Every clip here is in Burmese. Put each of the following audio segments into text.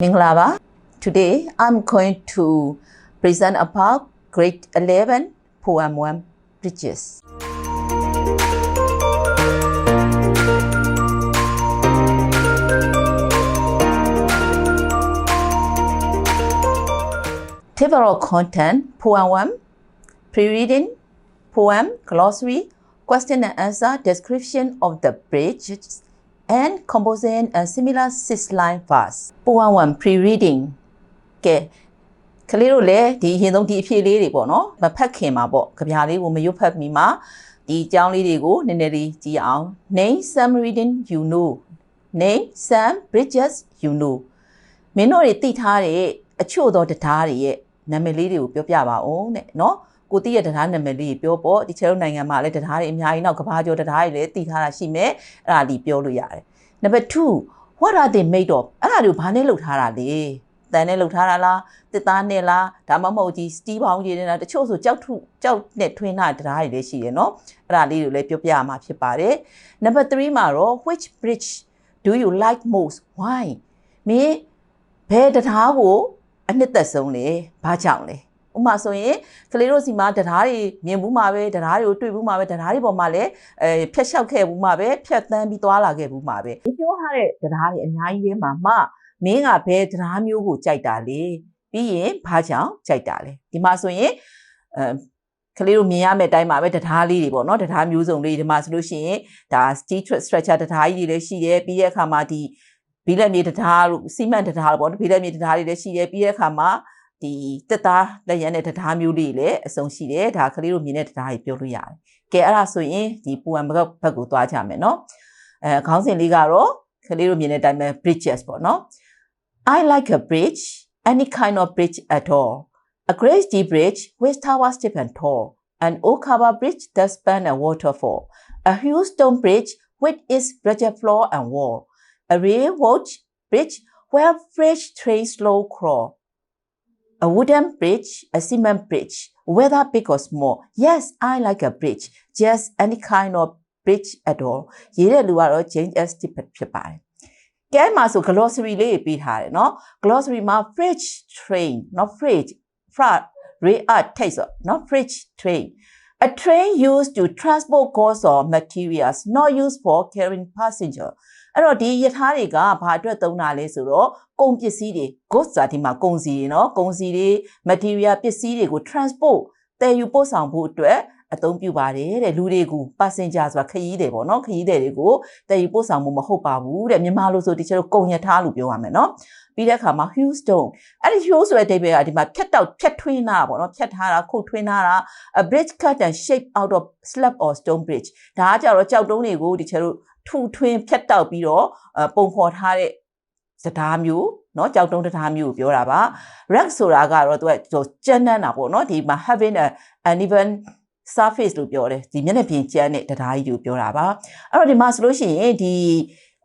Minglava. Today I'm going to present about grade 11 poem 1 bridges. Table of content poem 1 pre-reading poem glossary question and answer description of the bridges and composing a similar six line verse ပို1 1 pre-reading ကဲကလေးတို့လည်းဒီအရင်ဆုံးဒီအဖြေလေးတွေပေါ့နော်မဖတ်ခင်မှာပေါ့ကြပြားလေးကိုမရွတ်ဖတ်မီမှာဒီအကြောင်းလေးတွေကိုနည်းနည်းလေးကြည့်အောင် name some reading you know name some bridges you know မင်းတို့တွေသိထားတဲ့အချို့သောတရားတွေရဲ့နာမည်လေးတွေကိုပြောပြပါဦးတဲ့နော် ကိုတိရဲ့တရားနာမည်လေးပြောပေါ့ဒီချဲတို့နိုင်ငံမှာလည်းတရားတွေအများကြီးနောက်ကဘာကျော်တရားတွေလည်းသိထားတာရှိမယ်အဲ့ဒါလေးပြောလို့ရတယ် number 2 what are they made of အဲ့ဒါတွေကိုဘာနဲ့လုပ်ထားတာလဲတန်နဲ့လုပ်ထားတာလားတစ်သားနဲ့လားဒါမှမဟုတ်ဒီစတီးပေါင်းကြီးနဲ့လားတချို့ဆိုကြောက်ထုကြောက်နဲ့ထွင်းတာတရားတွေလည်းရှိရနော်အဲ့ဒါလေးတွေလည်းပြောပြရမှာဖြစ်ပါတယ် number 3မှာတော့ which bridge do you like most why မင်းဘယ်တရားကိုအနှစ်သက်ဆုံးလဲဘာကြောင့်လဲ ဥပမာဆိုရင်ကလေးတို့စီမှာတရားတွေမြင်ဘူးမှာပဲတရားတွေကိုတွေ့ဘူးမှာပဲတရားတွေပေါ်မှာလည်းအဲဖြတ်လျှောက်ခဲ့ဘူးမှာပဲဖြတ်တန်းပြီးသွားလာခဲ့ဘူးမှာပဲဒီပြောထားတဲ့တရားတွေအများကြီးထဲမှာမှမင်းကဘယ်တရားမျိုးကိုကြိုက်တာလဲပြီးရင်ဘာကြောင့်ကြိုက်တာလဲဒီမှာဆိုရင်အဲကလေးတို့မြင်ရမယ့်အတိုင်းပါပဲတရားလေးတွေပေါ့နော်တရားမျိုးစုံလေးဒီမှာဆိုလို့ရှိရင်ဒါ steel structure တရားကြီးတွေလည်းရှိတယ်ပြီးရဲ့အခါမှာဒီဘီလက်မြေတရားတို့စီမံတရားတို့ပေါ့ဘီလက်မြေတရားတွေလည်းရှိတယ်ပြီးရဲ့အခါမှာ ဒီတက်သားလက်ရန်တဲ့တရားမျိုးလေးလည်းအစုံရှိတယ်ဒါကလေးတို့မြင်တဲ့တရားကြီးပြောလို့ရတယ်ကဲအဲ့ဒါဆိုရင်ဒီပူအံဘက်ဘက်ကိုသွားကြမယ်နော်အဲခေါင်းစဉ်လေးကတော့ကလေးတို့မြင်တဲ့အတိုင်းပဲ bridges ပေါ့နော် I like a bridge any kind of bridge at all a great deep bridge with tower steep and tall an oak cover bridge that span a waterfall a huge stone bridge with its rugged floor and wall a railroad bridge where fresh trains slow crawl a wooden bridge, a cement bridge, whether big or small. Yes, I like a bridge, just any kind of bridge at all. ရေးတဲ့လူကတော့ Jane S. Tippett ဖြစ်ပါတယ်။ကဲမှာဆို glossary လေးပေးထားတယ်နော် glossary မှာ fridge train နော် fridge front rear text ဆိုနော် fridge train a train used to transport goods or materials not used for carrying passenger အဲ့တော့ဒီယထာတွေကဘာအတွက်သုံးတာလဲဆိုတော့ကုန်ပစ္စည်းတွေ goods ဆိုတာဒီမှာကုန်စည်တွေနော်ကုန်စည်တွေ material ပစ္စည်းတွေကို transport တည်ယူပို့ဆောင်ဖို့အတွက်အသုံးပြုပါတယ်တဲ့လူတွေကို passenger ဆိုတာခရီးတယ်ပေါ့နော်ခရီးတယ်တွေကိုတည်ယူပို့ဆောင်မှုမဟုတ်ပါဘူးတဲ့မြန်မာလိုဆိုတချို့ကုန်ရထားလို့ပြောရမယ်နော်ပြီးတဲ့အခါမှာ Houston အဲ့ဒီ Hughes ဆိုတဲ့အဓိပ္ပာယ်ကဒီမှာဖြတ်တောက်ဖြတ်ထွင်းတာပေါ့နော်ဖြတ်ထားတာခုတ်ထွင်းထားတာ a bridge cut and shape out of slab or stone bridge ဒါကကြတော့ကြောက်တုံးတွေကိုဒီချေတို့ ထူထွင်းဖြတ်တောက်ပြီးတော့ပုံဖော်ထားတဲ့စကားမျိုးเนาะကြောက်တုံးတရားမျိုးကိုပြောတာပါ rack ဆိုတာကတော့သူကကျန်းနန်းတာပေါ့เนาะဒီမှာ having a uneven surface လို့ပြောတယ်ဒီမျက်နှာပြင်ကျန်းတဲ့တရားကြီးကိုပြောတာပါအဲ့တော့ဒီမှာဆိုလို့ရှိရင်ဒီ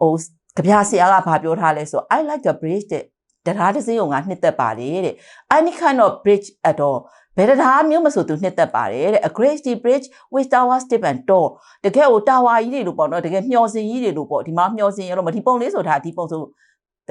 ဟိုကြပြဆရာကဘာပြောထားလဲဆို I like the bridge တဲ့တရားတစ်စင်းကိုငါနှစ်သက်ပါတယ်တဲ့ any kind of bridge at all ဘယ်တရားမျိုးမဆိုသူနှစ်သက်ပါတယ်တဲ့ a great deep bridge with tower steep and tall တကယ်ကိုတာဝါကြီးတွေလို့ပေါ့နော်တကယ်မျောစင်ကြီးတွေလို့ပေါ့ဒီမှာမျောစင်ရတော့မဒီပုံလေးဆိုတာဒီပုံဆို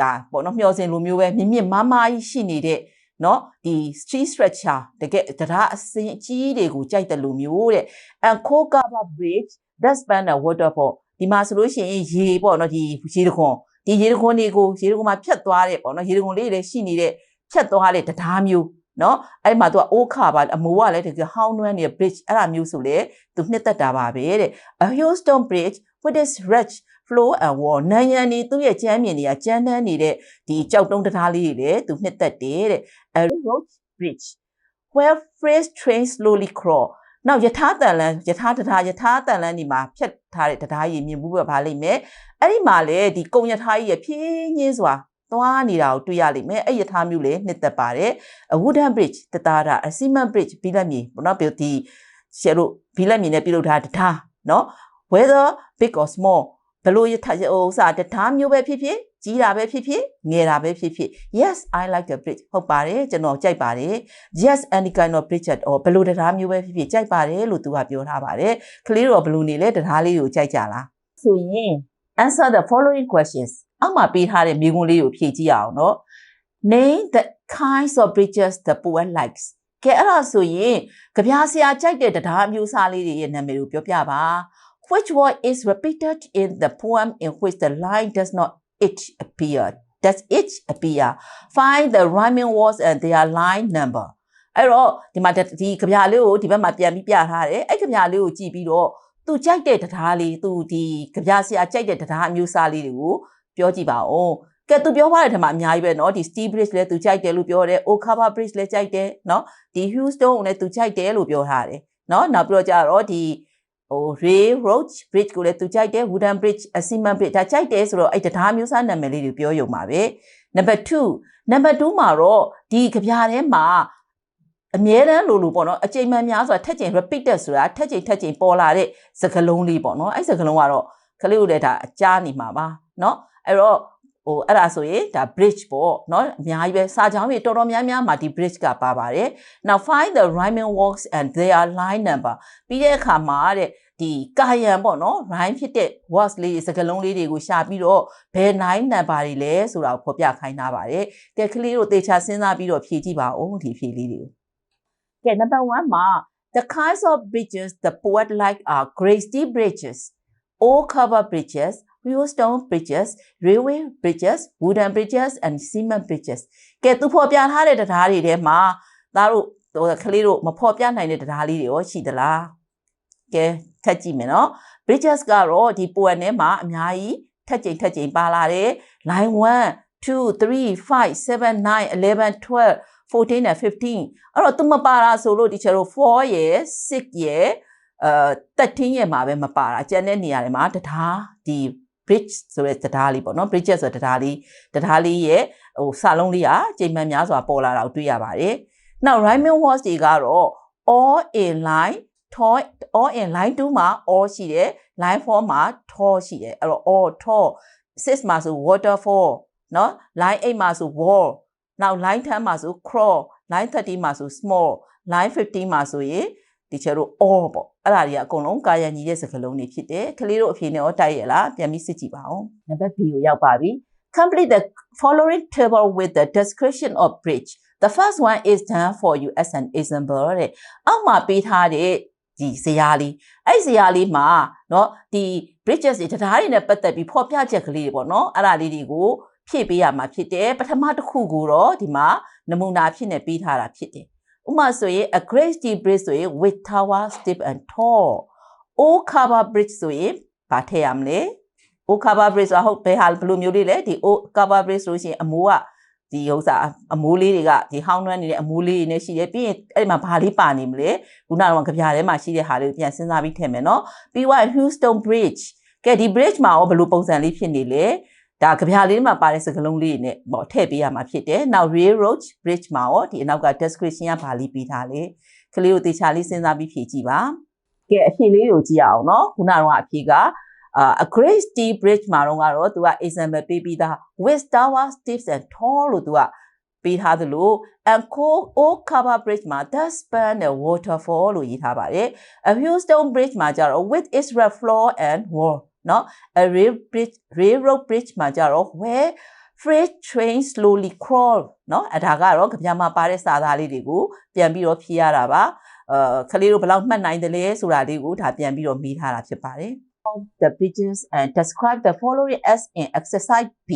ဒါပေါ့နော်မျောစင်လိုမျိုးပဲမြင့်မြင့်မားမားကြီးရှိနေတဲ့နော်ဒီ street structure တကယ်တရားအစင်အကြီးတွေကိုကြိုက်တယ်လို့မျိုးတဲ့ and cover bridge that span a waterfall ဒီမှာဆိုလို့ရှိရင်ရေပေါ့နော်ဒီရေတခွန်ဒီရေတခွန်တွေကိုရေတခွန်မှာဖြတ်သွားတဲ့ပေါ့နော်ရေတခွန်လေးတွေရှိနေတဲ့ဖြတ်သွားတဲ့တရားမျိုး နော်အဲ့မှာသူကအိုးခါပါအမိုးကလည်းတကယ်ဟောင်းနှွမ်းနေတဲ့ bridge အဲ့ဒါမျိုးဆိုလေသူနှစ်သက်တာပါပဲတဲ့ a Houston bridge with its rich flow and wall နိုင်ငံနေသူ့ရဲ့ကျမ်းမြင်တွေကကျမ်းတန်းနေတဲ့ဒီကြောက်တုံးတရားလေးတွေလေသူနှစ်သက်တယ်တဲ့ a road bridge where freight trains slowly crawl နောက်ယထာတန်လန်းယထာတရားယထာတန်လန်းဒီမှာဖြတ်ထားတဲ့တရားရည်မြင်မှုပဲပါလိမ့်မယ်အဲ့ဒီမှာလေဒီကုံယထာကြီးရဖြင်းချင်းစွာ သွားနေတာကိုတွေ့ရလိမ့်မယ်အဲ့ယထာမျိုးလေနှစ်သက်ပါတယ် a wooden bridge တသားတာ a cement bridge ဘီလက်မြေပေါ့နော်ဒီရှယ်လို့ဘီလက်မြေနဲ့ပြုလုပ်ထားတထားနော် whether big or small ဘလို့ယထာဟိုဥစားတထားမျိုးပဲဖြစ်ဖြစ်ကြီးတာပဲဖြစ်ဖြစ်ငယ်တာပဲဖြစ်ဖြစ် yes i like the bridge ဟုတ်ပါတယ်ကျွန်တော်ကြိုက်ပါတယ် yes any kind of bridge at all ဘလို့တရားမျိုးပဲဖြစ်ဖြစ်ကြိုက်ပါတယ်လို့သူကပြောထားပါတယ်ကလေးတော့ဘလို့နေလဲတရားလေးကိုကြိုက်ကြလားဆိုရင် answer the following questions အောက်မှာပေးထားတဲ့မိကွန်းလေးကိုဖြည့်ကြည့်အောင်နော် name the kinds of bridges the poet likes ကဲအဲ့ဒါဆိုရင်ကြပြာဆရာကြိုက်တဲ့တရားမျိုးစားလေးတွေရဲ့နာမည်ကိုပြောပြပါ which word is repeated in the poem in which the line does not it appear does it appear find the rhyming words and their line number အဲ့တော့ဒီမှာဒီကြပြလေးကိုဒီဘက်မှာပြန်ပြီးပြထားတယ်အဲ့ကြပြလေးကိုကြည့်ပြီးတော့သူကြိုက်တဲ့တရားလေးသူဒီကြပြဆရာကြိုက်တဲ့တရားအမျိုးအစားလေးတွေကို ပြောကြည့်ပါဦးကဲသူပြောသွားတဲ့ထက်မှာအများကြီးပဲเนาะဒီ Steve Bridge လည်းသူကြိုက်တယ်လို့ပြောတယ် Okaba Bridge လည်းကြိုက်တယ်เนาะဒီ Houston ကိုလည်းသူကြိုက်တယ်လို့ပြောထားတယ်เนาะနောက်ပြီးတော့ကြတော့ဒီဟို Ray Roach Bridge ကိုလည်းသူကြိုက်တယ် Wooden Bridge Cement Bridge ဒါကြိုက်တယ်ဆိုတော့အဲ့တရားမျိုးစားနာမည်လေးတွေပြောရုံပါပဲ number 2 number 2မှာတော့ဒီကြပြထဲမှာအမြဲတမ်းလိုလိုပေါ့နော်အချိန်မှန်များဆိုတာထက်ချိန် repeated ဆိုတာထက်ချိန်ထက်ချိန်ပေါ်လာတဲ့စကားလုံးလေးပေါ့နော်အဲ့စကားလုံးကတော့ခလေးကိုလည်းဒါအကြားနေမှာပါเนาะ အဲ့တော့ဟိုအဲ့ဒါဆိုရင်ဒါ bridge ပေါ့เนาะအများကြီးပဲစာကြောင်းတွေတော်တော်များများမှာဒီ bridge ကပါပါတယ် now find the rhyming words and their line number ပြီးတဲ့အခါမှာတဲ့ဒီကာယံပေါ့နော် rhyme ဖြစ်တဲ့ words လေးစကားလုံးလေးတွေကိုရှာပြီးတော့ဘယ် line number တွေလဲဆိုတာကိုဖော်ပြခိုင်းထားပါတယ်ကဲကလေးတို့တေချာစဉ်းစားပြီးတော့ဖြည့်ကြည့်ပါဦးဒီဖြည့်လေးတွေကိုကဲ number 1မှာ the kinds of bridges the poet like are graceful bridges all cover bridges wheelstone bridges railway bridges wooden bridges and cement bridges ကဲသူဖော်ပြထားတဲ့တရားတွေထဲမှာသားတို့ဟိုကလေးတို့မဖော်ပြနိုင်တဲ့တရားလေးတွေရောရှိသလားကဲထပ်ကြည့်မယ်နော် bridges ကတော့ဒီ poem ထဲမှာအများကြီးထပ်ကြိမ်ထပ်ကြိမ်ပါလာတယ် line 1 2 3 5 7 9 11 12 14 and 15အဲ့တော့သူမပါတာဆိုလို့ဒီချက်တို့4ရယ်6ရယ်အဲ13ရယ်မှာပဲမပါတာကျန်တဲ့နေရာတွေမှာတထားဒီ bridge ဆိုတဲ့တရားလေးပေါ့နော် bridges ဆိုတဲ့တရားလေးတရားလေးရဲ့ဟိုစာလုံးလေးကချိန်မှန်များစွာပေါ်လာတာကိုတွေ့ရပါတယ်။ Now rhyming words တွေကတော့ all in line toy all in line 2မှာ all ရှိတယ် line 4မှာ tall ရှိတယ်အဲ့တော့ all tall 6မှာဆို waterfall เนาะ line 8မှာဆို wall နောက် line 10မှာဆို crawl line 13မှာဆို small line 15မှာဆိုရင် ဒီချေတို့ all ပေါ့အဲ့ဒါတွေကအကုန်လုံးကာယံညီတဲ့စကားလုံးတွေဖြစ်တယ်ကလေးတို့အဖြေနဲ့ရောတိုက်ရလားပြန်ပြီးစစ်ကြည့်ပါဦးနံပါတ် B ကိုရောက်ပါပြီ complete the following table with the description of bridge the first one is done for you as an example တဲ့အောက်မှာပေးထားတဲ့ဒီဇာတ်လေးအဲ့ဇာတ်လေးမှာเนาะဒီ bridges တွေတရားတွေနဲ့ပတ်သက်ပြီးဖော်ပြချက်ကလေးတွေပေါ့เนาะအဲ့ဒါလေးတွေကိုဖြည့်ပေးရမှာဖြစ်တယ်ပထမတစ်ခုကိုတော့ဒီမှာနမူနာဖြစ်နေပေးထားတာဖြစ်တယ် ဥပမာဆိုရင် a great steel bridge ဆိုရင် with tower steep and tall all cover bridge ဆိုရင်ဗာထည့်ရမလဲ all cover bridge ဆိုဟုတ်ဘယ်ဟာဘယ်လိုမျိုးလေးလဲဒီ all cover bridge ဆိုရှင်အမိုးကဒီဥစ္စာအမိုးလေးတွေကဒီဟောင်းနှွမ်းနေတဲ့အမိုးလေးတွေနဲ့ရှိတယ်ပြီးရင်အဲ့ဒီမှာဘာလေးပါနေမလဲခုနကတော့ကြပြားထဲမှာရှိတဲ့ဟာလေးကိုပြန်စဉ်းစားပြီးထည့်မယ်နော်ပြီးတော့ Houston Bridge ကဲဒီ bridge မှာရောဘယ်လိုပုံစံလေးဖြစ်နေလဲ ဒါကြပြားလေးမှာပါတဲ့စကားလုံးလေးနဲ့ပေါ့ထည့်ပေးရမှာဖြစ်တယ်။ Now railroad bridge မှာရောဒီအနောက်က description ကဘာလေးပေးထားလဲ။ကလေးတို့တေချာလေးစဉ်းစားပြီးဖြေကြည့်ပါ။ကဲအဖြေလေးကိုကြည့်အောင်နော်။ခုနကတော့အဖြေက uh, a great steel bridge မှာတော့ကတော့သူက example ပေးပြီးသား with tower steps and tall လို့သူကပေးထားသလို and coal all cover bridge မှာ the span the waterfall လို့ရေးထားပါတယ် a Houston bridge မှာကျတော့ with its rough floor and wall เนาะ a rail bridge railroad bridge မှာကြတော့ where freight train slowly crawl เนาะအဲဒါကတော့ကြပြမှာပါတဲ့စာသားလေးတွေကိုပြန်ပြီးတော့ဖြည့်ရတာပါအဲခလေးတို့ဘယ်လောက်မှတ်နိုင်တယ်လဲဆိုတာလေးကိုဒါပြန်ပြီးတော့မေးထားတာဖြစ်ပါတယ် the bridges and describe the following as in exercise B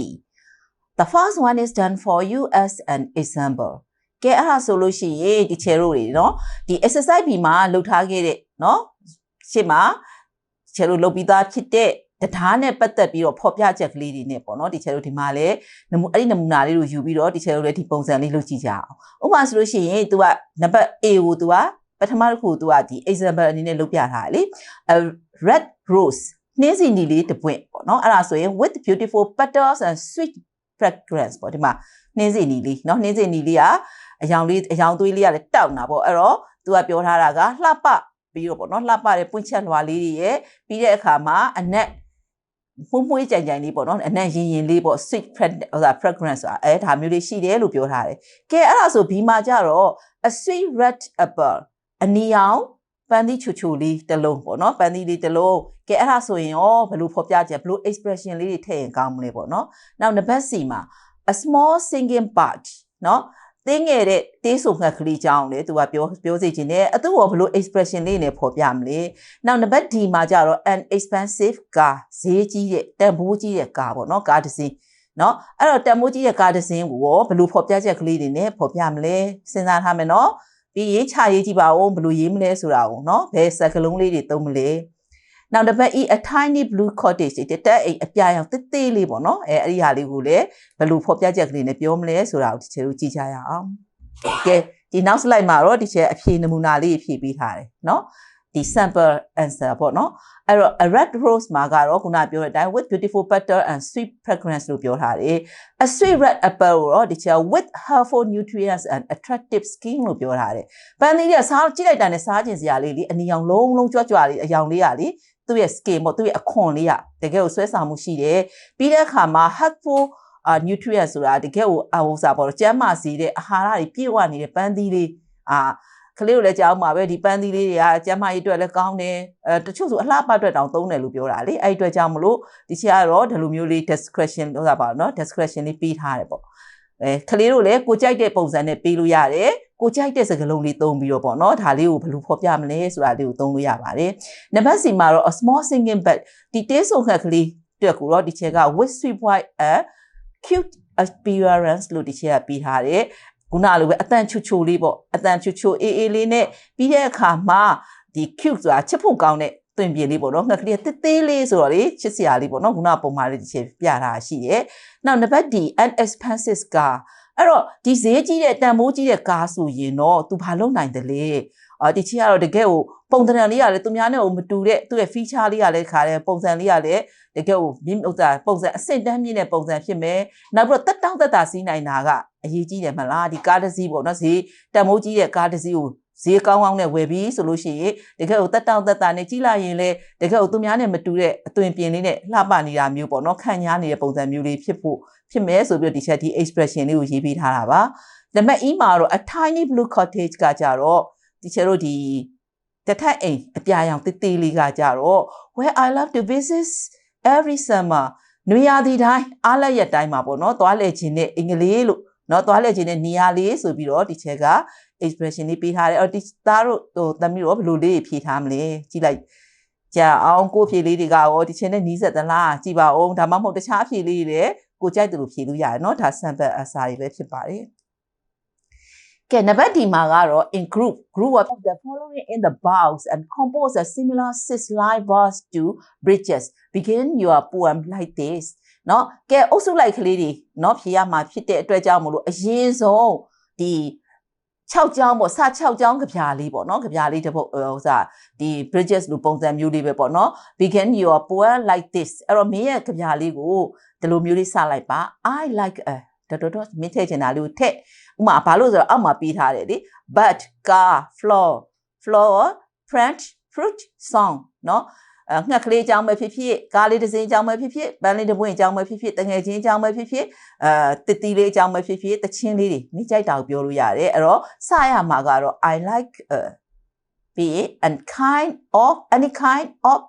the first one is done for you as an example ကဲအဲ့ဒါဆိုလို့ရှိရင်ဒီချေတို့တွေเนาะဒီ exercise B မှာလုပ်ထားခဲ့တဲ့เนาะရှေ့မှာ ချဲလို့လုပ်ပြီးသားဖြစ်တဲ့တရားနဲ့ပတ်သက်ပြီးတော့ဖော်ပြချက်ကလေးတွေနဲ့ပေါ့နော်ဒီချဲတို့ဒီမှာလည်းနမူအဲ့ဒီနမူနာလေးကိုယူပြီးတော့ဒီချဲတို့လည်းဒီပုံစံလေးလုပ်ကြည့်ကြအောင်ဥပမာဆိုလို့ရှိရင် तू ကနံပါတ် A ကို तू ကပထမတစ်ခု तू ကဒီ example အနေနဲ့လုပ်ပြထားလေ red rose နှင်းစီနီလေးတစ်ပွင့်ပေါ့နော်အဲ့ဒါဆိုရင် with beautiful petals and sweet fragrance ပေါ့ဒီမှာနှင်းစီနီလေးနော်နှင်းစီနီလေးကအယောင်လေးအယောင်သွေးလေးကလည်းတောက်နာပေါ့အဲ့တော့ तू ကပြောထားတာကလှပ ပြီးတော့ပေါ့နော်လှပတဲ့ပွင့်ချက်လွှာလေးတွေရဲ့ပြီးတဲ့အခါမှာအနက်မှုမွှေးကြိုင်ကြိုင်လေးပေါ့နော်အနက်ရင်ရင်လေးပေါ့ sweet ဟိုဒါ fragrance ဆိုတာအဲဒါမျိုးလေးရှိတယ်လို့ပြောထားတယ်ကဲအဲ့ဒါဆိုဘီမှာကြတော့ a sweet red apple အနီအောင်ပန်းသီးချူချူလေးတစ်လုံးပေါ့နော်ပန်းသီးလေးတစ်လုံးကဲအဲ့ဒါဆိုရင်ရောဘယ်လိုဖော်ပြချက်ဘယ်လို expression လေးတွေထည့်ရင်ကောင်းမလဲပေါ့နော်နောက်နံပါတ် C မှာ a small singing part เသင်းငယ်တဲ့တင်းဆိုငှက်ကလေးကြောင်းလေသူကပြောပြောစေချင်တယ်အတူရောဘလို့ expression လေးနဲ့ပေါ်ပြမလဲနောက်နံပါတ် D မှာကြတော့ an expensive car ဈေးကြီးတဲ့တန်ဖိုးကြီးတဲ့ car ပေါ့နော် car တစ်စီးနော်အဲ့တော့တန်ဖိုးကြီးတဲ့ကားတစ်စင်းကိုရောဘယ်လိုဖော်ပြချက်ကလေးတွေနဲ့ဖော်ပြမလဲစဉ်းစားထားမယ်နော်ပြီးရေးချရေးကြည့်ပါဦးဘယ်လိုရေးမလဲဆိုတာကိုနော်ဘယ်စက္ကလုံလေးတွေသုံးမလဲ နောက်တစ်ပတ် e a tiny blue cottage တတက်အိမ်အပြာရောင်သေးသေးလေးပေါ့နော်အဲအဲ့ဒီဟာလေးကိုလည်းဘယ်လိုဖော်ပြချက်ကလေးနဲ့ပြောမလဲဆိုတာကိုဒီချေတို့ကြည့်ကြရအောင်ကဲဒီနောက် slide မှာတော့ဒီချေအဖြေနမူနာလေးဖြည့်ပေးထားတယ်နော်ဒီ sample answer ပေါ့နော်အဲ့တော့ a red rose မှာကတော့ခုနပြောတဲ့အတိုင်း with beautiful petal and sweet fragrance လို့ပြောထားတယ် a sweet red apple ကိုတော့ဒီချက် with helpful nutrients and attractive skin လို့ပြောထားတယ်ပန်းလေးကစားကြည့်လိုက်တာနဲ့စားကျင်စရာလေးလေအနီအောင်လုံးလုံးကြွကြွလေးအယောင်လေးကလေ သူ့ရဲ့ skin ပေါ့သူ့ရဲ့အခွန်လေးရတကယ်ကိုဆွဲဆောင်မှုရှိတယ်ပြီးတဲ့အခါမှာ helpful အာ nutrient ဆိုတာတကယ်ကိုအဟိုစားပေါ့ကျန်းမာစေတဲ့အာဟာရတွေပြည့်ဝနေတဲ့ပန်းသီးလေးအာကလေးတို့လည်းကြားအောင်ပါပဲဒီပန်းသီးလေးတွေကကျန်းမာရေးအတွက်လည်းကောင်းတယ်အဲတချို့ဆိုအလှပအတွက်တောင်သုံးတယ်လို့ပြောတာလေအဲ့အတွက်ကြောင့်မလို့ဒီချက်ကတော့ဒီလိုမျိုးလေး discretion လို့ဆိုတာပါနော် discretion လေးပေးထားတယ်ပေါ့အဲကလေးတို့လည်းကိုကြိုက်တဲ့ပုံစံနဲ့ပေးလို့ရတယ် ကိုကြိုက်တဲ့စကားလုံးလေးသုံးပြီးတော့ပေါ့နော်ဒါလေးကိုဘယ်လိုဖော်ပြမလဲဆိုတာလေးကိုသုံးလို့ရပါတယ်နံပါတ်စီမှာတော့ a small singing bird ဒီတေးဆုံခက်ကလေးအတွက်ကိုတော့ဒီချက်က with sweet white a cute appearance လို့ဒီချက်ကပေးထားတယ်ခုနလိုပဲအတန်ချူချူလေးပေါ့အတန်ချူချူအေးအေးလေးနဲ့ပြီးတဲ့အခါမှာဒီ cute ဆိုတာချစ်ဖို့ကောင်းတဲ့တွင်ပြေလေးပေါ့နော်ငှက်ကလေးတစ်သေးလေးဆိုတော့လေချစ်စရာလေးပေါ့နော်ခုနပုံမှန်လေးဒီချက်ပြတာရှိတယ်နောက်နံပါတ် D an expensive car အဲ့တော့ဒီဈေးကြီးတဲ့တန်ဖိုးကြီးတဲ့ကားဆိုရင်တော့ तू ဘာလုပ်နိုင်တယ်လဲအော်ဒီချင်းကတော့တကယ်ကိုပုံသဏ္ဍာန်လေးကလည်းသူများနဲ့ဟိုမတူတဲ့သူ့ရဲ့ feature လေးကလည်းခါတယ်ပုံစံလေးကလည်းတကယ်ကိုမြင့်ဥစ္စာပုံစံအဆင့်တန်းမြင့်တဲ့ပုံစံဖြစ်မယ်နောက်ပြီးတော့တက်တောင့်တက်တာစီးနိုင်တာကအရေးကြီးတယ်မလားဒီကားတစ်စီးပေါ့နော်ဈေးတန်မိုးကြီးတဲ့ကားတစ်စီးကိုဈေးကောင်းကောင်းနဲ့ဝယ်ပြီးဆိုလို့ရှိရင်တကယ်ကိုတက်တောင့်တက်တာနဲ့ကြီးလာရင်လေတကယ်ကိုသူများနဲ့မတူတဲ့အသွင်ပြင်လေးနဲ့လှပနေတာမျိုးပေါ့နော်ခံညားနေတဲ့ပုံစံမျိုးလေးဖြစ်ဖို့ ဖြစ်မယ်ဆိုပြီးတော့ဒီချက်ဒီ expression လေးကိုရေးပေးထားတာပါနံပါတ် E မှာတော့ a tiny blue cottage ကကြတော့ဒီချက်တို့ဒီတထက်အိမ်အပြာရောင်တေးသေးလေးကကြတော့ where i love to visit every summer နွေရာသီတိုင်းအားလက်ရက်တိုင်းမှာပေါ့နော်သွားလေခြင်းနဲ့အင်္ဂလိပ်လို့နော်သွားလေခြင်းနဲ့နေရာလေးဆိုပြီးတော့ဒီချက်က expression လေးပေးထားတယ်အော်ဒီသားတို့ဟိုသမီးတို့ဘယ်လိုလေးဖြေထားမလဲကြည့်လိုက်ကြာအောင်ကိုဖြေလေးတွေကရောဒီချင်းနဲ့နီးစက်သလားကြည့်ပါဦးဒါမှမဟုတ်တခြားဖြေလေးတွေ ကိုကြိုက်တယ်လို့ဖြေလို့ရတယ်เนาะဒါ sample answer တွေပဲဖြစ်ပါတယ်ကဲနံပါတ်ဒီမှာကတော့ in group group of the following in the box and compose a similar six line verse to bridges begin your poem like this เนาะကဲအုပ်စုလိုက်ကလေးတွေเนาะဖြေရမှာဖြစ်တဲ့အတွက်ကြောင့်မလို့အရင်ဆုံးဒီ 6ကြောင်းပေါ့စ6ကြောင်းကြပြာလေးပေါ့နော်ကြပြာလေးတစ်ပုတ်ဟိုစားဒီ bridges လို့ပုံစံမျိုးလေးပဲပေါ့နော် begin your poem like this အဲ့တော့မင်းရဲ့ကြပြာလေးကိုဒီလိုမျိုးလေးစလိုက်ပါ i like a တော်တော်တော်မင်းထည့်ချင်တာလေးကိုထည့်ဥမာဘာလို့ဆိုတော့အောက်မှာပြီးထားတယ်လေ but car floor floor french fruit song เนาะအ ငှက်ကလေးအကြောင်းပဲဖြစ်ဖြစ်ကားလေးတစ်စင်းအကြောင်းပဲဖြစ်ဖြစ်ပန်းလေးတစ်ပွင့်အကြောင်းပဲဖြစ်ဖြစ်တငယ်ချင်းအကြောင်းပဲဖြစ်ဖြစ်အဲတတီလေးအကြောင်းပဲဖြစ်ဖြစ်တချင်းလေးတွေမိကြိုက်တာကိုပြောလို့ရတယ်အဲ့တော့စရမှာကတော့ I like uh, being and kind of any kind of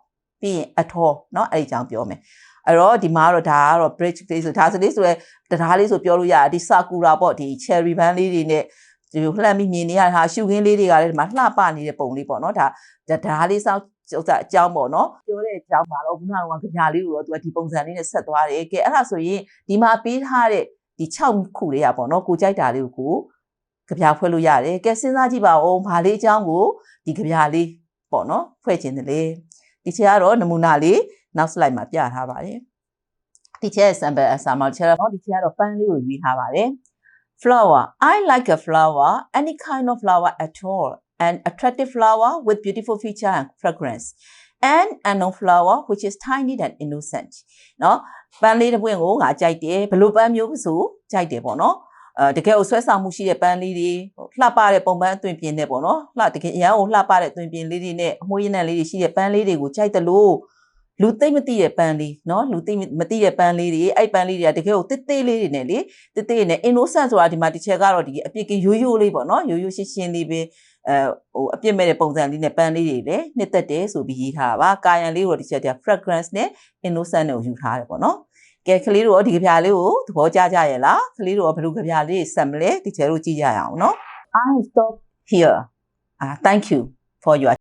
being at all เนาะအဲ့ဒီအကြောင်းပြောမယ်အဲ့တော့ဒီမှာတော့ဒါကတော့ bridge လေးဆိုဒါဆိုလေးဆိုရဲတရားလေးဆိုပြောလို့ရတယ်ဒီ sakura ပေါ့ဒီ cherry band လေးတွေနဲ့ဒီလိုလှမ်းပြီးမြင်နေရတာရှုခင်းလေးတွေကလည်းဒီမှာလှပနေတဲ့ပုံလေးပေါ့နော်ဒါဒါလေးစောင်း ဥစ္စာအကြောင်းပေါ့နော်ပြောတဲ့အကြောင်းမှာတော့ခုနကကြပြလေးကိုတော့သူကဒီပုံစံလေးနဲ့ဆက်သွားတယ်ကဲအဲ့ဒါဆိုရင်ဒီမှာပေးထားတဲ့ဒီ6ခုလေးอ่ะပေါ့နော်ကိုကြိုက်တာလေးကိုကြပြဖွဲ့လို့ရတယ်ကဲစဉ်းစားကြည့်ပါဦးဘာလေးအကြောင်းကိုဒီကြပြလေးပေါ့နော်ဖွဲ့ခြင်းတယ်လေဒီချက်ကတော့နမူနာလေးနောက် slide မှာပြထားပါတယ်ဒီချက် sample answer မှာချက်တော့ဒီချက်ကတော့ပန်းလေးကိုရွေးထားပါတယ် flower i like a flower any kind of flower at all an attractive flower with beautiful feature and fragrance and unknown flower which is tiny and innocent เนาะပန်းလေးတစ်ပွင့်ကိုငါကြိုက်တယ်ဘလို့ပန်းမျိုးဆိုကြိုက်တယ်ပေါ့နော်အဲတကယ်ကိုဆွဲဆောင်မှုရှိတဲ့ပန်းလေးတွေလှပတဲ့ပုံပန်းအသွင်ပြင်နဲ့ပေါ့နော်လှတကယ်အရန်ကိုလှပတဲ့အသွင်ပြင်လေးတွေနဲ့အမွှေးရနံလေးတွေရှိတဲ့ပန်းလေးတွေကိုကြိုက်တယ်လို့လူသိမ့်မသိတဲ့ပန်းလေးเนาะလူသိမ့်မသိတဲ့ပန်းလေးတွေအဲ့ပန်းလေးတွေကတကယ်ကိုတစ်သေးလေးတွေနဲ့လေတစ်သေးနဲ့ innocent ဆိုတာဒီမှာတစ်ချက်ကတော့ဒီအပြစ်ကရိုးရိုးလေးပေါ့เนาะရိုးရိုးရှင်းရှင်းလေးပဲ အဲဟိုအပြစ်မဲ့တဲ့ပုံစံလေးနဲ့ပန်းလေးတွေလည်းနှစ်သက်တယ်ဆိုပြီးရေးထားတာပါကာယံလေးကိုတော့ဒီချက်တည်း fragrance နဲ့ innocent ကိုယူထားတယ်ပေါ့နော်ကဲကလေးတို့ရောဒီကြပြားလေးကိုသဘောကျကြရဲ့လားကလေးတို့ရောဘယ်လိုကြပြားလေးဆက်မလဲဒီချက်တို့ကြည့်ကြရအောင်နော် I stop here ah thank you for your